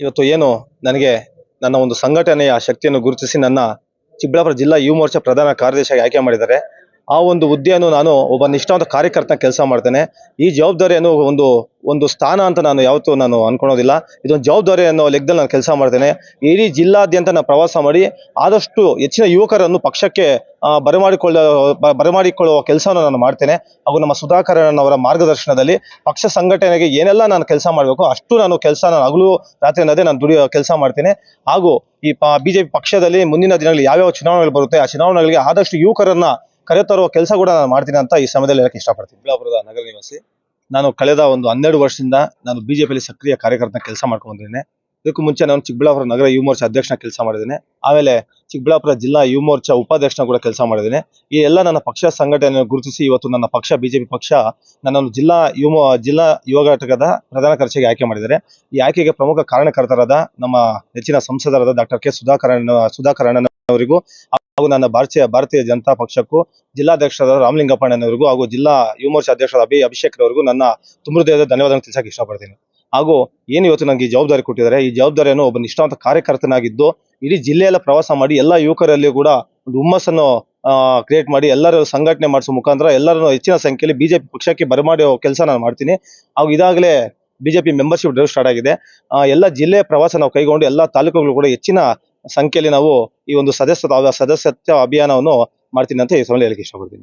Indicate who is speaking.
Speaker 1: ಇವತ್ತು ಏನು ನನಗೆ ನನ್ನ ಒಂದು ಸಂಘಟನೆಯ ಶಕ್ತಿಯನ್ನು ಗುರುತಿಸಿ ನನ್ನ ಚಿಕ್ಕಬಳ್ಳಾಪುರ ಜಿಲ್ಲಾ ಯುವ ಮೋರ್ಚಾ ಪ್ರಧಾನ ಕಾರ್ಯದರ್ಶಿಯಾಗಿ ಆಯ್ಕೆ ಮಾಡಿದ್ದಾರೆ. ಆ ಒಂದು ಹುದ್ದೆಯನ್ನು ನಾನು ಒಬ್ಬ ನಿಷ್ಠಾವಂತ ಕಾರ್ಯಕರ್ತನ ಕೆಲಸ ಮಾಡ್ತೇನೆ. ಈ ಜವಾಬ್ದಾರಿಯನ್ನು ಒಂದು ಒಂದು ಸ್ಥಾನ ಅಂತ ನಾನು ಯಾವತ್ತೂ ನಾನು ಅನ್ಕೊಳೋದಿಲ್ಲ. ಇದೊಂದು ಜವಾಬ್ದಾರಿ ಅನ್ನೋ ಲೆಕ್ಕದಲ್ಲಿ ನಾನು ಕೆಲಸ ಮಾಡ್ತೇನೆ. ಇಡೀ ಜಿಲ್ಲಾದ್ಯಂತ ನಾನು ಪ್ರವಾಸ ಮಾಡಿ ಆದಷ್ಟು ಹೆಚ್ಚಿನ ಯುವಕರನ್ನು ಪಕ್ಷಕ್ಕೆ ಬರಮಾಡಿಕೊಳ್ಳ ಬರಮಾಡಿಕೊಳ್ಳುವ ಕೆಲಸವನ್ನು ನಾನು ಮಾಡ್ತೇನೆ. ಹಾಗೂ ನಮ್ಮ ಸುಧಾಕರ್ ಅವರ ಮಾರ್ಗದರ್ಶನದಲ್ಲಿ ಪಕ್ಷ ಸಂಘಟನೆಗೆ ಏನೆಲ್ಲ ನಾನು ಕೆಲಸ ಮಾಡಬೇಕು ಅಷ್ಟು ನಾನು ಕೆಲಸ ನಾನು ಹಗಲು ರಾತ್ರಿ ಅನ್ನೋದೇ ನಾನು ದುಡಿಯೋ ಕೆಲಸ ಮಾಡ್ತೇನೆ. ಹಾಗೂ ಈ ಬಿಜೆಪಿ ಪಕ್ಷದಲ್ಲಿ ಮುಂದಿನ ದಿನಗಳಲ್ಲಿ ಯಾವ್ಯಾವ ಚುನಾವಣೆಗಳು ಬರುತ್ತೆ ಆ ಚುನಾವಣೆಗಳಿಗೆ ಆದಷ್ಟು ಯುವಕರನ್ನ ಕರೆತರುವ ಕೆಲಸ ಕೂಡ ನಾನು ಮಾಡ್ತೀನಿ ಅಂತ ಈ ಸಮಯದಲ್ಲಿ ಹೇಳಕ್ಕೆ ಇಷ್ಟಪಡ್ತೀನಿ. ಬಿಜಾಪುರದ ನಗರ ನಿವಾಸಿ, ನಾನು ಕಳೆದ ಒಂದು ಹನ್ನೆರಡು ವರ್ಷದಿಂದ ನಾನು ಬಿಜೆಪಿಯಲ್ಲಿ ಸಕ್ರಿಯ ಕಾರ್ಯಕರ್ತನ ಕೆಲಸ ಮಾಡ್ಕೊಂಡಿದ್ದೇನೆ ಇದಕ್ಕೂ ಮುಂಚೆ ನಾನು ಚಿಕ್ಕಬಳ್ಳಾಪುರ ನಗರ ಯುವ ಮೋರ್ಚಾ ಅಧ್ಯಕ್ಷನ ಕೆಲಸ ಮಾಡಿದ್ದೇನೆ. ಆಮೇಲೆ ಚಿಕ್ಕಬಳ್ಳಾಪುರ ಜಿಲ್ಲಾ ಯುವ ಮೋರ್ಚಾ ಉಪಾಧ್ಯಕ್ಷನ ಕೂಡ ಕೆಲಸ ಮಾಡಿದ್ದೇನೆ. ಈ ಎಲ್ಲ ನನ್ನ ಪಕ್ಷ ಸಂಘಟನೆಯನ್ನು ಗುರುತಿಸಿ ಇವತ್ತು ನನ್ನ ಪಕ್ಷ, ಬಿಜೆಪಿ ಪಕ್ಷ ನನ್ನನ್ನು ಜಿಲ್ಲಾ ಯುವ ಜಿಲ್ಲಾ ಯುವ ಘಟಕದ ಪ್ರಧಾನ ಕಾರ್ಯದರ್ಶಿಗೆ ಆಯ್ಕೆ ಮಾಡಿದ್ದಾರೆ. ಈ ಆಯ್ಕೆಗೆ ಪ್ರಮುಖ ಕಾರಣಕರ್ತರಾದ ನಮ್ಮ ನೆಚ್ಚಿನ ಸಂಸದರಾದ ಡಾಕ್ಟರ್ ಕೆ ಸುಧಾಕರನ್ ಸುಧಾಕರಣ್ಣನ್ ಅವರಿಗೂ ಹಾಗೂ ನನ್ನ ಭಾರತೀಯ ಭಾರತೀಯ ಜನತಾ ಪಕ್ಷಕ್ಕೂ ಜಿಲ್ಲಾಧ್ಯಕ್ಷರಾದ ರಾಮಲಿಂಗಪ್ಪಣ್ಣನವರಿಗೂ ಹಾಗೂ ಜಿಲ್ಲಾ ಯುವ ಅಧ್ಯಕ್ಷರ ಅಭಿ ಅಭಿಷೇಕ್ ರವರಿಗೂ ನನ್ನ ತುಮೃದಯದ ಧನ್ಯವಾದಗಳನ್ನು ಧನ್ಯವಾದ ತಿಳಿಸಕ್ಕೆ ಇಷ್ಟಪಡ್ತೀನಿ. ಹಾಗೂ ಏನು ಇವತ್ತು ನನಗೆ ಈ ಜವಾಬ್ದಾರಿ ಕೊಟ್ಟಿದ್ದಾರೆ, ಈ ಜವಾಬ್ದಾರಿಯನ್ನು ಒಬ್ಬ ನಿಷ್ಠಾವಂತ ಕಾರ್ಯಕರ್ತನಾಗಿದ್ದು, ಇಡೀ ಜಿಲ್ಲೆಯೆಲ್ಲ ಪ್ರವಾಸ ಮಾಡಿ, ಎಲ್ಲ ಯುವಕರಲ್ಲಿ ಕೂಡ ಒಂದು ಹುಮ್ಮಸ್ಸನ್ನು ಕ್ರಿಯೇಟ್ ಮಾಡಿ ಎಲ್ಲರೂ ಸಂಘಟನೆ ಮಾಡಿಸೋ ಮುಖಾಂತರ ಎಲ್ಲರನ್ನು ಹೆಚ್ಚಿನ ಸಂಖ್ಯೆಯಲ್ಲಿ ಬಿಜೆಪಿ ಪಕ್ಷಕ್ಕೆ ಬರಮಾಡೋ ಕೆಲಸ ನಾನು ಮಾಡ್ತೀನಿ. ಹಾಗೂ ಇದಾಗಲೇ ಬಿಜೆಪಿ ಮೆಂಬರ್ಶಿಪ್ ಡ್ರೈವ್ ಸ್ಟಾರ್ಟ್ ಆಗಿದೆ. ಎಲ್ಲ ಜಿಲ್ಲೆ ಪ್ರವಾಸ ನಾವು ಕೈಗೊಂಡು, ಎಲ್ಲ ತಾಲೂಕುಗಳು ಕೂಡ ಹೆಚ್ಚಿನ ಸಂಖ್ಯೆಯಲ್ಲಿ ನಾವು ಈ ಒಂದು ಸದಸ್ಯತ್ವ ಸದಸ್ಯತ್ವ ಅಭಿಯಾನವನ್ನು ಮಾಡ್ತೀನಿ ಅಂತ ಈ ಸಮಯದಲ್ಲಿ ಹೇಳಕ್ಕೆ ಇಷ್ಟಪಡ್ತೀನಿ.